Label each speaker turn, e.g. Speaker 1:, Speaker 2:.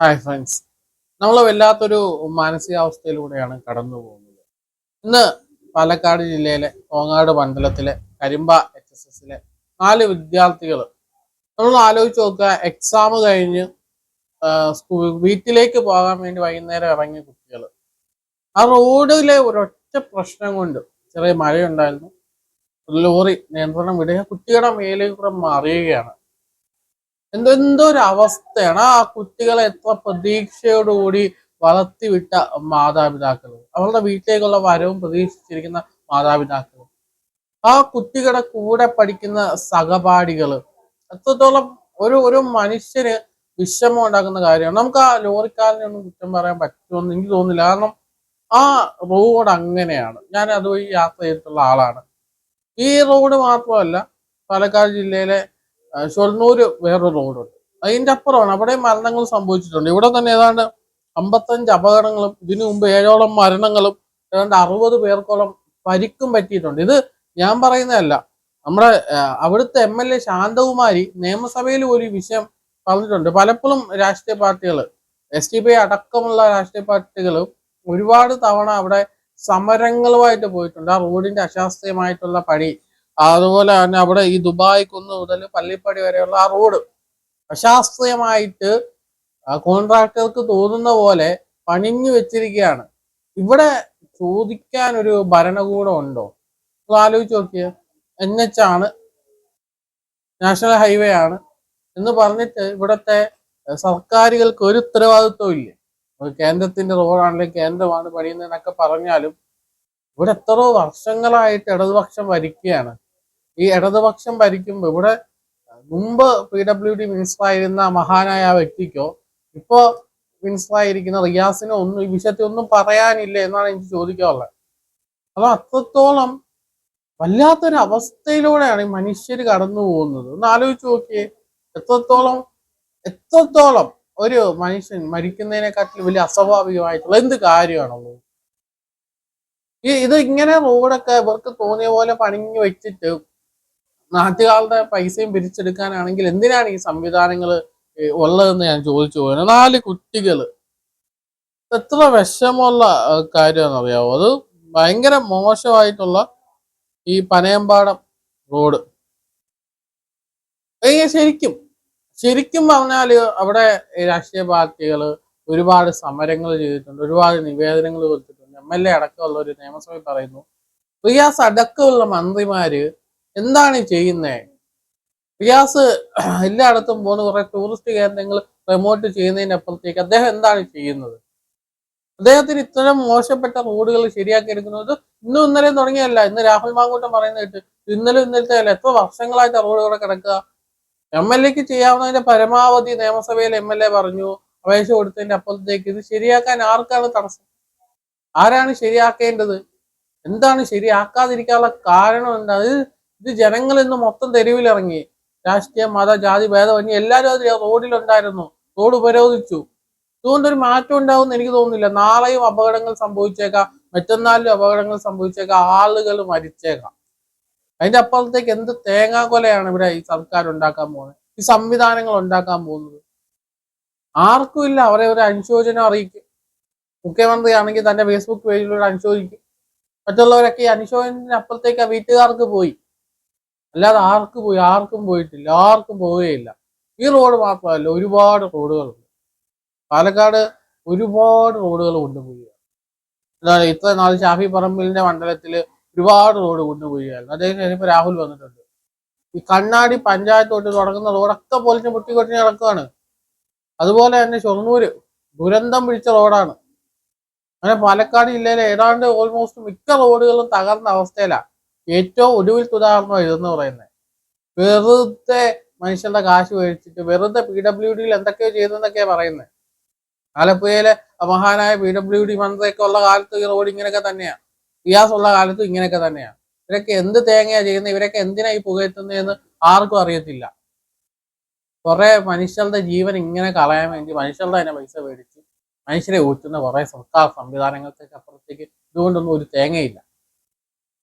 Speaker 1: Hi friends നമ്മൾ വല്ലാത്തൊരു മാനസികാവസ്ഥയിലൂടെയാണ് കടന്നു പോകുന്നത്. ഇന്ന് പാലക്കാട് ജില്ലയിലെ കോങ്ങാട് മണ്ഡലത്തിലെ കരിമ്പ എച്ച് എസ് എസിലെ നാല് വിദ്യാർത്ഥികൾ നമ്മൾ ആലോചിച്ച് നോക്കുക എക്സാം കഴിഞ്ഞ് സ്കൂൾ വീട്ടിലേക്ക് പോകാൻ വേണ്ടി വൈകുന്നേരം ഇറങ്ങിയ കുട്ടികൾ ആ റോഡിലെ ഒരൊറ്റ പ്രശ്നം കൊണ്ട് ചെറിയ മഴയുണ്ടായിരുന്നു. ലോറി നിയന്ത്രണം വിടുക കുട്ടികളുടെ മേലേക്ക് കൂടെ മറിയുകയാണ്. എന്തോ എന്തോ ഒരു അവസ്ഥയാണ് ആ കുട്ടികളെ എത്ര പ്രതീക്ഷയോടുകൂടി വളർത്തിവിട്ട മാതാപിതാക്കൾ? അവരുടെ വീട്ടിലേക്കുള്ള വരവും പ്രതീക്ഷിച്ചിരിക്കുന്ന മാതാപിതാക്കൾ. ആ കുട്ടികളുടെ കൂടെ പഠിക്കുന്ന സഹപാഠികൾ എത്രത്തോളം ഒരു ഒരു മനുഷ്യന് വിഷമം ഉണ്ടാക്കുന്ന കാര്യമാണ്. നമുക്ക് ആ ലോറിക്കാരനെ ഒന്നും കുറ്റം പറയാൻ പറ്റുമെന്ന് എനിക്ക് തോന്നുന്നില്ല. കാരണം ആ റോഡ് അങ്ങനെയാണ്. ഞാൻ അതുവഴി യാത്ര ചെയ്തിട്ടുള്ള ആളാണ്. ഈ റോഡ് മാത്രമല്ല പാലക്കാട് ജില്ലയിലെ ഷൊർണൂര് വേറൊരു റോഡുണ്ട്. അതിന്റെ അപ്പുറമാണ്. അവിടെ മരണങ്ങൾ സംഭവിച്ചിട്ടുണ്ട്. ഇവിടെ തന്നെ ഏതാണ്ട് അമ്പത്തഞ്ച് അപകടങ്ങളും ഇതിനു മുമ്പ് ഏഴോളം മരണങ്ങളും ഏതാണ്ട് അറുപത് പേർക്കോളം പരിക്കും പറ്റിയിട്ടുണ്ട്. ഇത് ഞാൻ പറയുന്നതല്ല. നമ്മുടെ അവിടുത്തെ എം എൽ എ ശാന്തകുമാരി നിയമസഭയിൽ ഒരു വിഷയം പറഞ്ഞിട്ടുണ്ട്. പലപ്പോഴും രാഷ്ട്രീയ പാർട്ടികൾ എസ് ടി പി അടക്കമുള്ള രാഷ്ട്രീയ പാർട്ടികൾ ഒരുപാട് തവണ അവിടെ സമരങ്ങളുമായിട്ട് പോയിട്ടുണ്ട്. ആ റോഡിന്റെ അശാസ്ത്രീയമായിട്ടുള്ള പണി അതുപോലെ തന്നെ അവിടെ ഈ ദുബായ് കുന്ന് മുതൽ പള്ളിപ്പടി വരെയുള്ള ആ റോഡ് അശാസ്ത്രീയമായിട്ട് കോൺട്രാക്ടർക്ക് തോന്നുന്ന പോലെ പണിഞ്ഞു വെച്ചിരിക്കുകയാണ്. ഇവിടെ ചോദിക്കാൻ ഒരു ഭരണകൂടം ഉണ്ടോ? ആലോചിച്ച് നോക്കിയ. എൻ എച്ച് ആണ്. നാഷണൽ ഹൈവേ ആണ്. എന്ന് പറഞ്ഞിട്ട് ഇവിടത്തെ സർക്കാരുകൾക്ക് ഒരു ഉത്തരവാദിത്വം ഇല്ല? കേന്ദ്രത്തിന്റെ റോഡാണെങ്കിലും കേന്ദ്രമാണ് പണിയുന്നതെന്നൊക്കെ പറഞ്ഞാലും ഇവിടെ എത്രയോ വർഷങ്ങളായിട്ട് ഇടതുപക്ഷം ഭരിക്കുകയാണ്. ഈ ഇടതുപക്ഷം ഭരിക്കുമ്പോൾ ഇവിടെ മുമ്പ് പി ഡബ്ല്യു ഡി മിനിസ്റ്റർ ആയിരുന്ന മഹാനായ ആ വ്യക്തിക്കോ ഇപ്പോ മിനിസ്റ്റർ ആയിരിക്കുന്ന റിയാസിനോ ഒന്നും ഈ വിഷയത്തിൽ ഒന്നും പറയാനില്ല എന്നാണ് എനിക്ക് ചോദിക്കാറുള്ളത് അപ്പൊ അത്രത്തോളം വല്ലാത്തൊരു അവസ്ഥയിലൂടെയാണ് ഈ മനുഷ്യർ കടന്നു പോകുന്നത്. ഒന്ന് ആലോചിച്ച് നോക്കിയേ എത്രത്തോളം എത്രത്തോളം ഒരു മനുഷ്യൻ മരിക്കുന്നതിനെക്കാട്ടിൽ വലിയ അസ്വാഭാവികമായിട്ടുള്ള എന്ത് കാര്യമാണുള്ളത്? ഈ ഇത് ഇങ്ങനെ റോഡൊക്കെ ഇവർക്ക് തോന്നിയ പോലെ പണിഞ്ഞു വെച്ചിട്ട് നാട്ടുകാരുടെ പൈസയും പിരിച്ചെടുക്കാനാണെങ്കിൽ എന്തിനാണ് ഈ സംവിധാനങ്ങൾ ഉള്ളതെന്ന് ഞാൻ ചോദിച്ചു പോയത് നാല് കുട്ടികൾ എത്ര വിഷമുള്ള കാര്യമാണെന്ന് അറിയാവോ അത് ഭയങ്കര മോശമായിട്ടുള്ള ഈ പനയമ്പാടം റോഡ്. ശരിക്കും ശരിക്കും പറഞ്ഞാൽ അവിടെ രാഷ്ട്രീയ പാർട്ടികൾ ഒരുപാട് സമരങ്ങൾ ചെയ്തിട്ടുണ്ട് ഒരുപാട് നിവേദനങ്ങൾ കൊടുത്തിട്ടുണ്ട്. എം എൽ എ അടക്കമുള്ള ഒരു നിയമസഭയിൽ പറയുന്നു റിയാസ് അടക്കമുള്ള മന്ത്രിമാര് എന്താണ് ചെയ്യുന്നത് റിയാസ് എല്ലായിടത്തും പോകുന്ന കുറെ ടൂറിസ്റ്റ് കേന്ദ്രങ്ങൾ പ്രൊമോട്ട് ചെയ്യുന്നതിനപ്പുറത്തേക്ക് അദ്ദേഹം എന്താണ് ചെയ്യുന്നത്? അദ്ദേഹത്തിന് ഇത്തരം മോശപ്പെട്ട റോഡുകൾ ശരിയാക്കി എടുക്കുന്നത് ഇന്നും ഇന്നലെയും തുടങ്ങിയല്ല ഇന്ന് രാഹുൽ മാങ്കൂട്ടം പറയുന്നത് കേട്ട് ഇന്നലെ ഇന്നലത്തെ അല്ല എത്ര വർഷങ്ങളായിട്ട് റോഡുകൾ കിടക്കുക? എം എൽ എക്ക് ചെയ്യാവുന്നതിന്റെ പരമാവധി നിയമസഭയിൽ എം എൽ എ പറഞ്ഞു അപേക്ഷ കൊടുത്തതിന്റെ അപ്പുറത്തേക്ക്. ഇത് ശരിയാക്കാൻ ആർക്കാണ് തടസ്സം? ആരാണ് ശരിയാക്കേണ്ടത്? എന്താണ് ശരിയാക്കാതിരിക്കാനുള്ള കാരണം എന്താണ് ഇത് ജനങ്ങൾ ഇന്ന് മൊത്തം തെരുവിലിറങ്ങി. രാഷ്ട്രീയ മത ജാതി ഭേദമന്യേ എല്ലാവരും അതിൽ റോഡിലുണ്ടായിരുന്നു. റോഡ് ഉപരോധിച്ചു. ഇതുകൊണ്ടൊരു മാറ്റം ഉണ്ടാവുമെന്ന് എനിക്ക് തോന്നുന്നില്ല. നാളെയും അപകടങ്ങൾ സംഭവിച്ചേക്കാം. മറ്റന്നാളിലും അപകടങ്ങൾ സംഭവിച്ചേക്കാം. ആളുകൾ മരിച്ചേക്കാം. അതിന്റെ അപ്പുറത്തേക്ക് എന്ത് തേങ്ങാക്കൊലയാണ് ഇവിടെ ഈ സർക്കാർ ഉണ്ടാക്കാൻ പോകുന്നത്? ഈ സംവിധാനങ്ങൾ ഉണ്ടാക്കാൻ പോകുന്നത്? ആർക്കും ഇല്ല. അവരെ ഒരു അനുശോചനം അറിയിക്കും. മുഖ്യമന്ത്രി ആണെങ്കിൽ തന്റെ ഫേസ്ബുക്ക് പേജിലൂടെ അനുശോചിക്കും. മറ്റുള്ളവരൊക്കെ ഈ അനുശോചനത്തിന് അപ്പുറത്തേക്ക് ആ വീട്ടുകാർക്ക് പോയി. അല്ലാതെ ആർക്ക് പോയി ആർക്കും പോയിട്ടില്ല ആർക്കും പോവുകയില്ല. ഈ റോഡ് മാത്രമല്ല ഒരുപാട് റോഡുകളുണ്ട്. പാലക്കാട് ഒരുപാട് റോഡുകൾ കൊണ്ടുപോയി എന്താണ് ഇത്ര നാൾ ഷാഫി പറമ്പിലിന്റെ മണ്ഡലത്തിൽ ഒരുപാട് റോഡ് കൊണ്ടുപോയിരുന്നു അദ്ദേഹം ഇനിയിപ്പോ രാഹുൽ വന്നിട്ടുണ്ട്. ഈ കണ്ണാടി പഞ്ചായത്ത് തൊട്ട് തുടങ്ങുന്ന റോഡൊക്കെ പൊളിച്ച് പൊട്ടിക്കൊട്ടി കിടക്കുകയാണ് അതുപോലെ തന്നെ ഷൊർണൂര് ദുരന്തം പിടിച്ച റോഡാണ്. അങ്ങനെ പാലക്കാട് ജില്ലയിലെ ഏതാണ്ട് ഓൾമോസ്റ്റ് മിക്ക റോഡുകളും തകർന്ന അവസ്ഥയിലാണ് ഏറ്റവും ഒടുവിൽ ഉദാഹരണം ഇതെന്ന് പറയുന്നത് വെറുതെ മനുഷ്യന്റെ കാശ് മേടിച്ചിട്ട് വെറുതെ പി ഡബ്ല്യു ഡിയിൽ എന്തൊക്കെയോ ചെയ്തെന്നൊക്കെയാ പറയുന്നത് ആലപ്പുഴയിലെ മഹാനായ പി ഡബ്ല്യു ഡി മന്ത്രിയൊക്കെ ഉള്ള കാലത്ത് ഈ റോഡ് ഇങ്ങനെയൊക്കെ തന്നെയാണ് ഇയാസ് ഉള്ള കാലത്തും ഇങ്ങനെയൊക്കെ തന്നെയാണ് ഇവരൊക്കെ എന്ത് തേങ്ങയാ ചെയ്യുന്നത് ഇവരൊക്കെ എന്തിനാ ഈ പുകയത്തുന്നതെന്ന് ആർക്കും അറിയത്തില്ല. കുറെ മനുഷ്യരുടെ ജീവൻ ഇങ്ങനെ കളയാൻ വേണ്ടി മനുഷ്യരുടെ തന്നെ പൈസ മേടിച്ച് മനുഷ്യരെ ഊറ്റുന്ന കുറെ സർക്കാർ സംവിധാനങ്ങൾക്ക് അപ്പുറത്തേക്ക് ഇതുകൊണ്ടൊന്നും ഒരു തേങ്ങയില്ല.